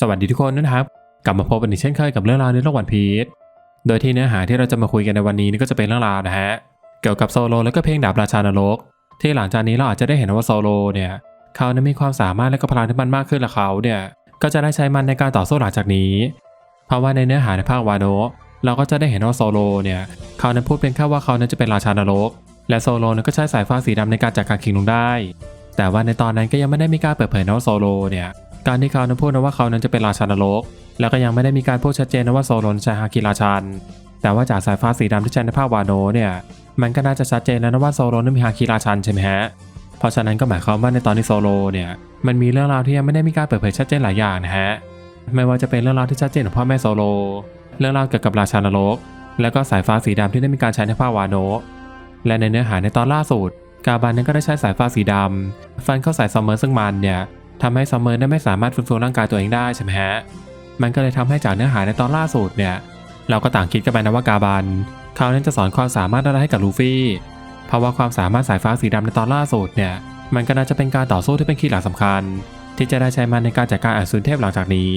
สวัสดีทุกคนนะครับ กลับมาพบกันอีกเช่นเคยกับเรื่องราวในโลกวันพีชโดยที่เนื้อหาที่เราจะมาคุยกันในวันนี้นี่ก็จะเป็นเรื่องราวนะฮะเกี่ยวกับโซโลและก็เพลงดาบราชานรก ที่หลังจากนี้เราอาจจะได้เห็นว่าโซโลเนี่ยเขานั้นมีความสามารถและก็พลังที่มันมากขึ้นและเขาเนี่ยก็จะได้ใช้มันในการต่อสู้หลังจากนี้ เพราะว่าในเนื้อหาในภาควาโนะเราก็จะได้เห็นว่าโซโลเนี่ยเขานั้นพูดเป็นแค่ว่าเขานั้นจะเป็นราชานรก และโซโลนั้นก็ใช้สายฟ้าสีดำในการจัดการคิงลงได้ แต่ว่าในตอนนั้นก็ยังไม่ได้มีการเปิดเผยนะว่าโซโลเนี่ย การที่เขานั้นพูดนะว่าเขานั้นจะเป็นราชานรก แล้วก็ยังไม่ได้มีการพูดชัดเจนนะว่าโซลนั้นใช้ฮาคิราชัน แต่ว่าจากสายฟ้าสีดำที่ใช้ในภาควาโนเนี่ยมันก็น่าจะชัดเจนแล้วนะว่าโซโลนั้นมีฮาคิราชันใช่ไหมฮะ เพราะฉะนั้นก็หมายความว่าในตอนที่โซโลเนี่ยมันมีเรื่องราวที่ยังไม่ได้มีการเปิดเผยชัดเจนหลายอย่างนะฮะ ไม่ว่าจะเป็นเรื่องราวที่ชัดเจนของพ่อแม่โซโล เรื่องราวเกี่ยวกับราชานรก แล้วก็สายฟ้าสีดำที่ได้มีการใช้ในภาควาโน และในเนื้อหาในตอนล่าสุด กาบันนั้นก็ได้ใช้สายฟ้าสีดำฟันเข้าใส่ซัมเมอร์ซึ่งมันเนี่ย ทำให้ซัมเมอร์นั้ไม่สามารถฟื้นฟูร่างกายตัวเองได้ใช่ไหมฮะ มันก็เลยทำให้จากเนื้อหาในตอนล่าสุดเนี่ย เราก็ต่างคิดกันไปนะว่ากาบันเขานั้นจะสอนความสามารถอะไรให้กับลูฟี่ เพราะว่าความสามารถสายฟ้าสีดำในตอนล่าสุดเนี่ย มันก็น่าจะเป็นการต่อสู้ที่เป็นคีย์หลักสำคัญ ที่จะได้ใช้มันในการจัดการอสูรเทพหลังจากนี้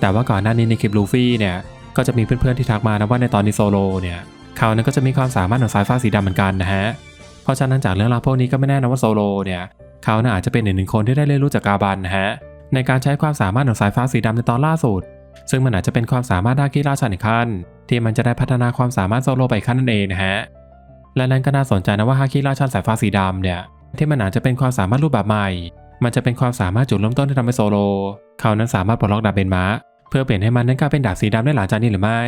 แต่ว่าก่อนหน้านี้ในคลิปลูฟี่เนี่ยก็จะมีเพื่อนๆที่ทักมานะว่าในตอนนี้โซโลเนี่ยเขานั้นก็จะมีความสามารถของสายฟ้าสีดำเหมือนกันนะฮะ เพราะฉะนั้นจากเรื่องราวพวกนี้ก็ไม่แน่นะว่าโซโลเนี่ย เขาน่าอาจจะเป็นหนึ่งหนึ่งคนที่ได้เรียนรู้จากกาบันนะฮะในการใช้ความสามารถของสายฟ้าสีดำในตอนล่าสุด ซึ่งมันอาจจะเป็นความสามารถด้านกีฬาชันอีกขั้นที่มันจะได้พัฒนาความสามารถโซโลไปอีกขั้นนั่นเองนะฮะและนั่นก็น่าสนใจนะว่าฮาคิราชันสายฟ้าสีดำเนี่ยที่มันอาจจะเป็นความสามารถรูปแบบใหม่ มันจะเป็นความสามารถจุดเริ่มต้นที่ทำให้โซโล เขานั้นสามารถปลดล็อกดาบเบนมะเพื่อเปลี่ยนให้มันนั้นกลายเป็นดาบสีดำได้หลังจากนี้หรือไม่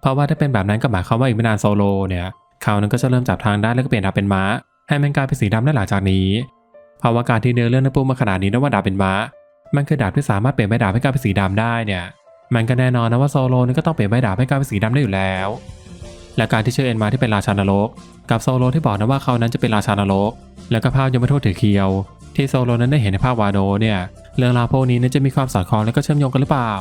เพราะว่าถ้าเป็นแบบนั้นก็หมายความว่าอีกไม่นานโซโลเนี่ย เขานั้นก็จะเริ่มจับทางได้แล้วก็เปลี่ยนดาบเป็นมาให้มันกลายเป็นสีดำได้หลังจากนี้ เพราะว่าการที่เนื้อเรื่องนั้นปูมาขนาดนี้นะว่าดาบเป็นม้า มันคือดาบที่สามารถเปลี่ยนใบดาบให้กลายเป็นสีดำได้เนี่ย มันก็แน่นอนนะว่าโซโลนี่ก็ต้องเปลี่ยนใบดาบให้กลายเป็นสีดำได้อยู่แล้ว และการที่เชื่อเอ็นมาที่เป็นราชานรกกับโซโลที่บอกนะว่าเขานั้นจะเป็นราชานรก แล้วก็ภาพยมทูตถือเคียว ที่โซโลนั้นได้เห็นในภาพวาโดเนี่ยเรื่องราวพวกนี้นั้นจะมีความสอดคล้องและก็เชื่อมโยงกันหรือเปล่า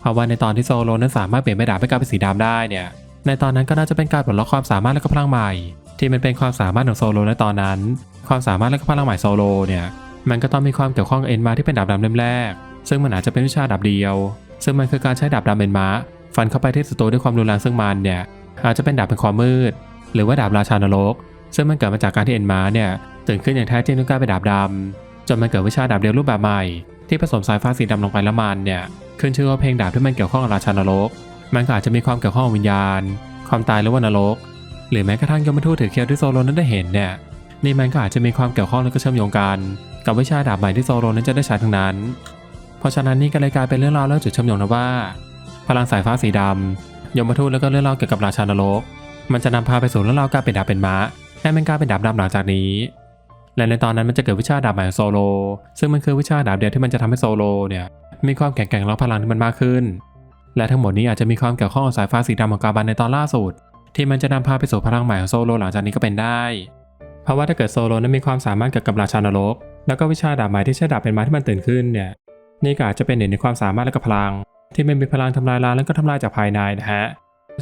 เพราะว่าในตอนที่โซโลนั้นสามารถเปลี่ยนใบดาบให้กลายเป็นสีดำได้เนี่ย ในตอนนั้นก็น่าจะเป็นการปลดล็อกความสามารถและก็พลังใหม่ ที่มันเป็นความสามารถของโซโลในตอนนั้น ความสามารถและก็พลังใหม่โซโลเนี่ยมันก็ต้องมีความเกี่ยวข้องกับเอ็นมาที่เป็นดาบดำเล่มแรก ซึ่งมันอาจจะเป็นวิชาดาบเดียว ซึ่งมันคือการใช้ดาบดำเป็นม้า ฟันเข้าไปที่ศัตรูด้วยความรุนแรงซึ่งมันเนี่ยอาจจะเป็นดาบเป็นความมืด หรือว่าดาบราชานรก ซึ่งมันเกิดมาจากการที่เอ็นมาเนี่ยตื่นขึ้นอย่างแท้จริงด้วยการเป็นดาบดำจนมันเกิดวิชาดาบเดียวรูปแบบใหม่ ที่ผสมสายฟ้าสีดำลงไปแล้วมันเนี่ยขึ้นชื่อว่าเพลงดาบที่มันเกี่ยวข้องกับราชานรก มันก็อาจจะมีความเกี่ยวข้องกับวิญญาณ ความตายหรือว่านรก หรือแม้กระทั่งยมทูตถือเคียวที่โซโลนั้นได้เห็นเนี่ย นี่มันก็อาจจะมีความเกี่ยวข้องและก็เชื่อมโยงกัน กับวิชาดาบใหม่ที่โซโลนั้นจะได้ใช้ทั้งนั้น เพราะฉะนั้นนี่ก็เลยกลายเป็นเรื่องราวและจุดเชื่อมโยงนะว่า พลังสายฟ้าสีดำยมทูตแล้วก็เรื่องราวเกี่ยวกับราชานรก มันจะนำพาไปสู่เรื่องราวการเป็นดาบเป็นม้าให้มันกลายเป็นดาบดำหลังจากนี้ และในตอนนั้นมันจะเกิดวิชาดาบใหม่ของโซโล ซึ่งมันคือวิชาดาบเดียวที่มันจะทำให้โซโลเนี่ยมีความแข็งแกร่งและพลังที่มันมากขึ้น และทั้งหมดนี้อาจจะมีความเกี่ยวข้องกับสายฟ้าสีดำของกาบันในตอนล่าสุด ที่มันจะนำพาไปสู่พลังใหม่ของโซโลหลังจากนี้ก็เป็นได้ เพราะว่าถ้าเกิดโซโลนั้นมีความสามารถเกี่ยวกับราชานรก แล้วก็วิชาดาบใหม่ที่ใช้ดาบเป็นม้าที่มันตื่นขึ้นเนี่ยนี่ก็อาจจะเป็นหนึ่งในความสามารถและก็พลัง ที่มันมีพลังทำลายล้างและก็ทำลายจากภายในนะฮะ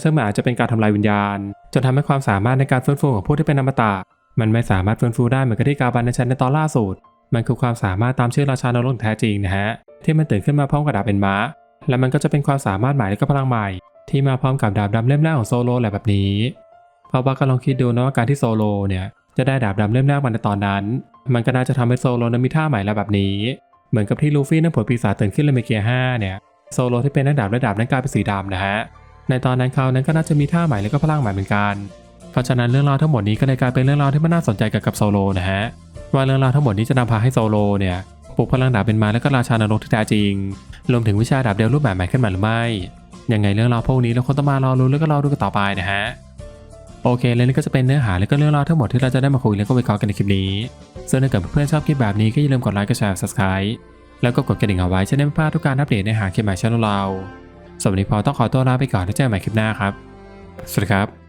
ซึ่งมันอาจจะเป็นการทำลายวิญญาณ จนทำให้ความสามารถในการฟื้นฟูของผู้ที่เป็นอมตะมันไม่สามารถฟื้นฟูได้เหมือนกับที่กาบันในชั้นในตอนล่าสุด มันคือความสามารถตามชื่อราชานรกแท้จริงนะฮะที่มันตื่นขึ้นมาพร้อมกับดาบเป็นม้า และมันก็จะเป็นความสามารถใหม่และก็พลังใหม่ ที่มาพร้อมกับดาบดำเล่มแรกของโซโลแหละแบบนี้เพราะว่าก็ลองคิดดูนะว่าการที่โซโลเนี่ย จะได้ดาบดำเล่มแรกมาในตอนนั้น มันก็น่าจะทำให้โซโลนั้นมีท่าใหม่แล้วแบบนี้ เหมือนกับที่ลูฟี่นั้นผลปีศาจตื่นขึ้นเลเมเกีย5เนี่ย โซโลที่เป็นนักดาบและดาบนั้นกลายเป็นสีดำนะฮะ ในตอนนั้นเขานั้นก็น่าจะมีท่าใหม่และก็พลังใหม่เหมือนกัน เพราะฉะนั้นเรื่องราวทั้งหมดนี้ก็เลยกลายเป็นเรื่องราวที่มันน่าสนใจเกี่ยวกับโซโลนะฮะ ว่าเรื่องราวทั้งหมดนี้จะนำพาให้โซโลเนี่ยปลุกพลังดาบเป็นมาและก็ราชานรกที่แท้จริง รวมถึงวิชาดาบเดียวรูปแบบใหม่ขึ้นมาหรือไม่ ยังไงเรื่องราวพวกนี้เราคงต้องมารอรู้แล้วก็รอดูกันต่อไปนะฮะ โอเคและนี่ก็จะเป็นเนื้อหาและก็เรื่องราวทั้งหมดที่เราจะได้มาคุยและก็วิเคราะห์กันในคลิปนี้ส่วนถ้าเกิดเพื่อนๆชอบคลิปแบบนี้ก็อย่าลืมกดไลค์กดแชร์ subscribe แล้วก็กดกระดิ่งเอาไว้จะได้ไม่พลาดทุกการอัปเดตในหาคลิปใหม่ช่องเราสำหรับนนี้พอต้องขอตัวลาไปก่อนแล้วเจอกันใหม่คลิปหน้าครับ สวัสดีครับ